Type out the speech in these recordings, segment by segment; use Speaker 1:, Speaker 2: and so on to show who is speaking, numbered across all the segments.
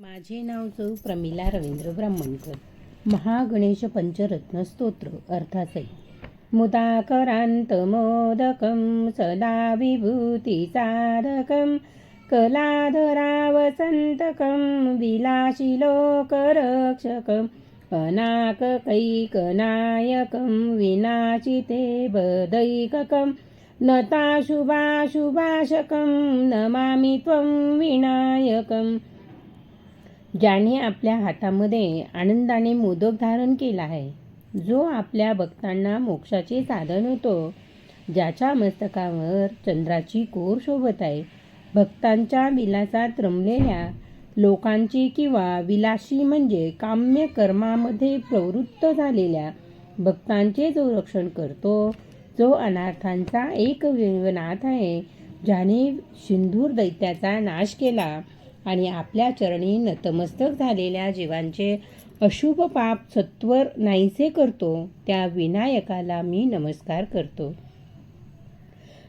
Speaker 1: माझे नाव जो प्रमिला रवींद्र ब्राह्मणकर. महागणेश पंचरत्न स्तोत्र अर्थाचे मुदाकरांत मोदकं सदा विभूतिसाधकं कलाधरावसन्तकं विलासिलोकरक्षकम् अनाककैकनायकं विनाशिते बदैककं नताशुभाशुभाशकं नमामि त्वं विनायकम् ज्याने आपल्या हातामध्ये आनंदाने मोदक धारण केला आहे. जो आपल्या भक्तांना मोक्षाचे साधन होतो ज्याच्या मस्तकावर चंद्राची कोर शोभत आहे. भक्तांच्या विलासात रमलेल्या लोकांची किंवा विलासी म्हणजे काम्य कर्मामध्ये प्रवृत्त झालेल्या भक्तांचे जो रक्षण करतो जो अनार्थांचा एक नाथ आहे ज्याने सिंधूर दैत्याचा नाश केला आणि आपल्या चरणी नतमस्तक झालेल्या जीवांचे अशुभ पाप सत्वर नाहीसे करतो त्या विनायकाला मी नमस्कार करतो.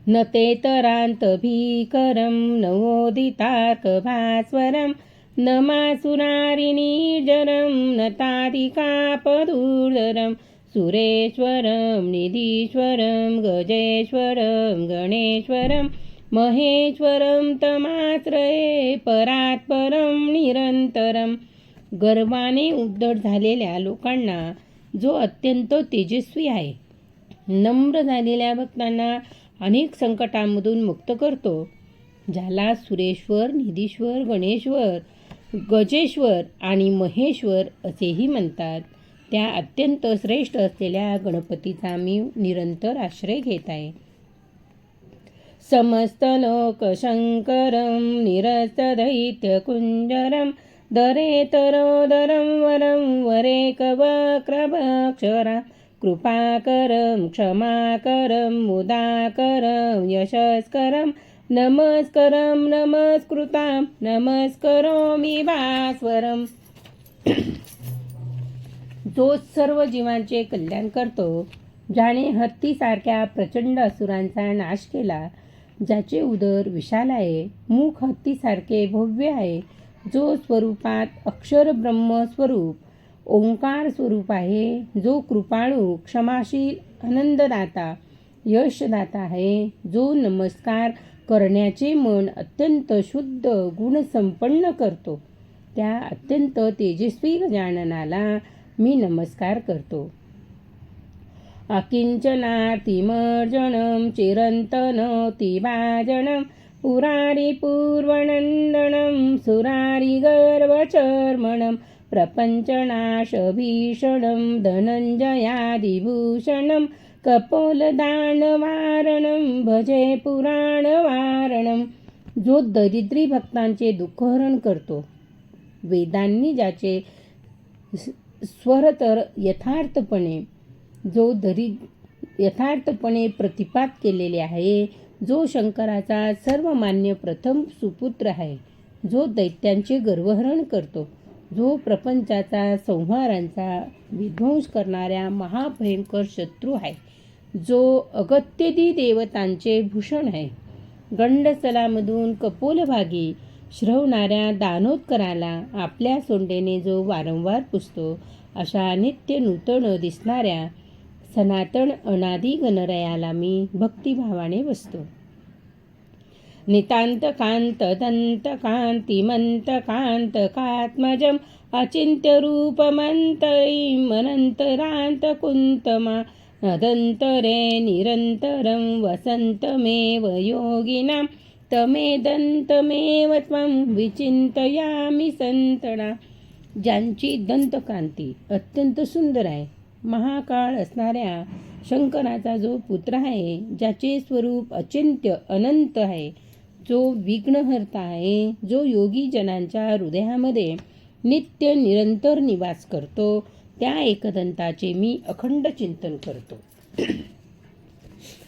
Speaker 1: न ते तरांत भीकरं नवोदितार्क भास्वरं न मासुरारिणीजरं न तारिकापदूर्धरं सुरेश्वरं निधीश्वरं गजेश्वरं गणेश्वरं महेश्वरं तमाश्रये परात्परं निरंतरं. गर्वाने उद्धट झालेल्या लोकांना जो अत्यंत तेजस्वी आहे नम्र झालेल्या भक्तांना अनेक संकटांमधून मुक्त करतो. ज्याला सुरेश्वर निधीश्वर गणेश्वर गजेश्वर आणि महेश्वर असेही म्हणतात त्या अत्यंत श्रेष्ठ असलेल्या गणपतीचा मी निरंतर आश्रय घेत आहे. समस्तलोकशङ्करं निरस्तदैत्यकुञ्जरं दरेतरोदरं वरं वरेकवक्रभक्षरा। कृपाकरं क्षमाकरं मुदाकरं यशस्करं नमस्करं नमस्कृतां नमस्करोमि भास्वरम जो सर्व जीवांचे कल्याण करतो ज्याने हत्तीसारख्या प्रचंड असुरांचा नाश केला ज्याचे उदर विशाल आहे मुख हत्तीसारखे भव्य आहे जो स्वरूपात अक्षर ब्रह्म स्वरूप ओंकार स्वरूप आहे जो कृपाळू क्षमाशील आनंददाता यशदाता आहे जो नमस्कार करण्याचे मन अत्यंत शुद्ध गुणसंपन्न करतो. त्या अत्यंत तेजस्वी गजाननाला मी नमस्कार करतो. अकिञ्चनातिमर्जनं चिरन्तनोतिभाजनं पुरारिपूर्वनन्दनं सुरारिगर्वचर्मणं प्रपञ्चनाशभीषणं धनञ्जयादिभूषणं कपोलदानवारणं भजे पुराणवारणं जो दरिद्री भक्तांचे दुःखहरण करतो. वेदांनी ज्याचे स्वरतर यथार्थपणे जो दरी यथार्थपणे प्रतिपात केलेले आहे जो शंकराचा सर्वमान्य प्रथम सुपुत्र आहे जो दैत्यांचे गर्वहरण करतो जो प्रपंचाचा संहारांचा विध्वंस करणाऱ्या महाभयंकर शत्रू आहे जो अगत्यदी देवतांचे भूषण आहे. गंडसलामधून कपोलभागी श्रवणाऱ्या दानोत्कराला आपल्या सोंडेने जो वारंवार पुसतो अशा नित्य नूतन दिसणाऱ्या सनातन अनादी गणरयाला मी भक्तिभावाने बसतो. नितांत कांत दंत कांतिमंत कांत कात्मजम अचिंत्य रूपमंतरीम अनंतरांत कुंतमा नदंतरे निरंतरं वसन्तमेव योगिनां तमेदन्तमेव त्वं विचिंतयामि संतणा ज्यांची दंतकांती अत्यंत सुंदर आहे. महाकाळ असणाऱ्या शंकराचा जो पुत्र आहे ज्याचे स्वरूप अचिंत्य अनंत आहे जो विघ्नहर्ता आहे जो योगी जनांच्या हृदयामध्ये नित्य निरंतर निवास करतो त्या एकदंताचे मी अखंड चिंतन करतो.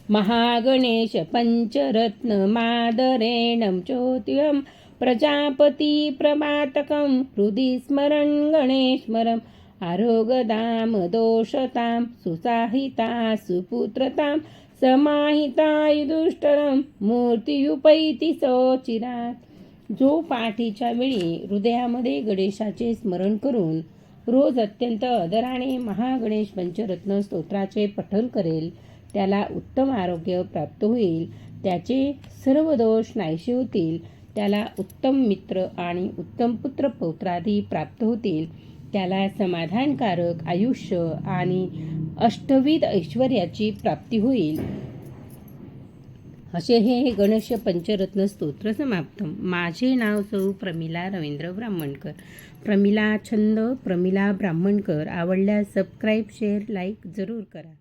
Speaker 1: महागणेश पंचरत्न मादरेणं ज्योतिम प्रजापती प्रभातकं हृदि स्मरण गणेश्वरम् आरोगदाम दोषतां सुसाहिता सुपुत्रतां समाहिता मूर्तियुपैती मूर्तियुपैति सोचिरात्. जो पहाटेच्या वेळी हृदयामध्ये गणेशाचे स्मरण करून रोज अत्यंत आदराने महागणेश पंचरत्न स्तोत्राचे पठण करेल त्याला उत्तम आरोग्य प्राप्त होईल त्याचे सर्व दोष नाहीसे होतील त्याला उत्तम मित्र आणि उत्तम पुत्र पौत्रादी प्राप्त होतील त्याला समाधानकारक आयुष्य आणि अष्टविध ऐश्वर्याची प्राप्ती होईल. असे हे गणेश पंचरत्न स्तोत्र समाप्त. माझे नाव सौ प्रमिला रवींद्र ब्राह्मणकर. प्रमिला छंद प्रमिला ब्राह्मणकर. आवडल्यास सबस्क्राईब शेअर लाईक जरूर करा.